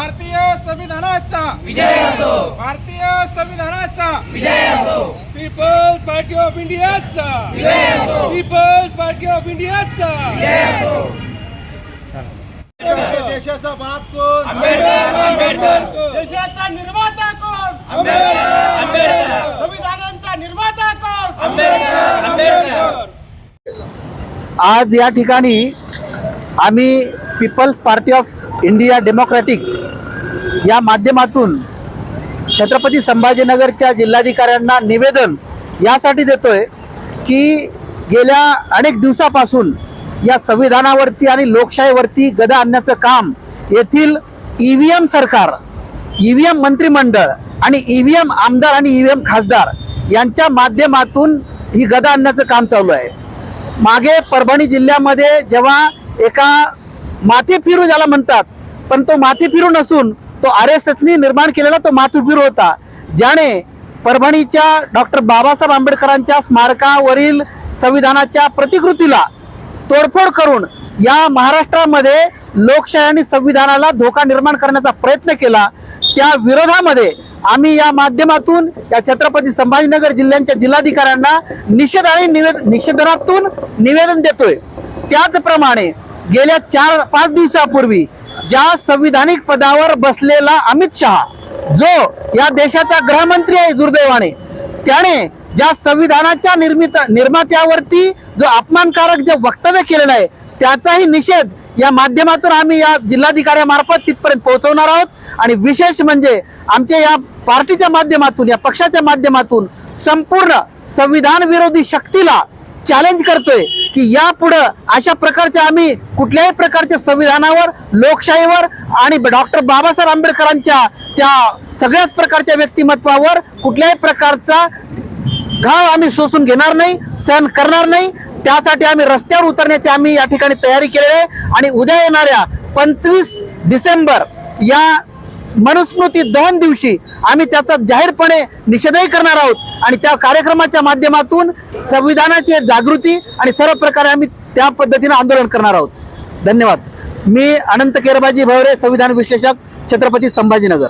भारतीय संविधानाचा. विजय असो. भारतीय संविधानाचा. विजय असो. पीपल्स पार्टी ऑफ इंडियाचा. विजय असो. पीपल्स पार्टी ऑफ इंडियाचा. विजय असो. देशाचा बाप कोण? आंबेडकर आंबेडकर. देशाचा निर्माता कोण? आंबेडकर आंबेडकर. संविधानाचा निर्माता कोण? आंबेडकर. आंबेडकर. आज या ठिकाणी आम्ही people's party of India democratic या माध्यमातून छत्रपती संभाजीनगरच्या जिल्हाधिकाऱ्यांना निवेदन यासाठी देतोय की गेल्या अनेक दिवसापासून या संविधानावरती आणि लोकशाहीवरती गदा आणण्याचं काम येथील ई व्ही एम सरकार ई व्ही एम मंत्रिमंडळ आणि ई व्ही एम आमदार आणि ई व्ही एम खासदार यांच्या माध्यमातून ही गदा आणण्याचं काम चालू आहे. मागे परभणी जिल्ह्यामध्ये जेव्हा एका माथे फिरू ज्याला म्हणतात पण तो माथे फिरू नसून तो आर एस एसनी निर्माण केलेला तो मातुपिरू होता. ज्याने परभणीच्या डॉक्टर बाबासाहेब आंबेडकरांच्या स्मारकावरील संविधानाच्या प्रतिकृतीला तोडफोड करून या महाराष्ट्रामध्ये लोकशाही आणि संविधानाला धोका निर्माण करण्याचा प्रयत्न केला त्या विरोधामध्ये आम्ही या माध्यमातून या छत्रपती संभाजीनगर जिल्ह्यांच्या जिल्हाधिकाऱ्यांना निषेध आणि निवेद निषेधनातून निवेदन देतोय. त्याचप्रमाणे गेल्या चार पाच दिवसापूर्वी ज्या संविधानिक पदावर बसलेला अमित शहा जो या देशाचा गृहमंत्री आहे दुर्दैवाने त्याने ज्या संविधानाच्या निर्मित निर्मात्यावरती जो अपमानकारक जे वक्तव्य केलेलं आहे त्याचाही निषेध या माध्यमातून आम्ही या जिल्हाधिकाऱ्यामार्फत तिथपर्यंत पोहोचवणार आहोत. आणि विशेष म्हणजे आमच्या या पार्टीच्या माध्यमातून या पक्षाच्या माध्यमातून संपूर्ण संविधान विरोधी शक्तीला चॅलेंज करतोय की यापुढं अशा प्रकारच्या आम्ही कुठल्याही प्रकारच्या संविधानावर लोकशाहीवर आणि डॉक्टर बाबासाहेब आंबेडकरांच्या त्या सगळ्याच प्रकारच्या व्यक्तिमत्वावर कुठल्याही प्रकारचा घाव आम्ही सोसून घेणार नाही सहन करणार नाही. त्यासाठी आम्ही रस्त्यावर उतरण्याची आम्ही या ठिकाणी तयारी केलेली आहे. आणि उद्या येणाऱ्या पंचवीस डिसेंबर या मनुस्मृती दहन दिवशी आम्ही त्याचा जाहीरपणे निषेधही करणार आहोत. आणि त्या कार्यक्रमाच्या माध्यमातून संविधानाची जागृती आणि सर्व प्रकारे आम्ही त्या पद्धतीने आंदोलन करणार आहोत. धन्यवाद. मी अनंत केरबाजी भवरे संविधान विश्लेषक छत्रपती संभाजीनगर.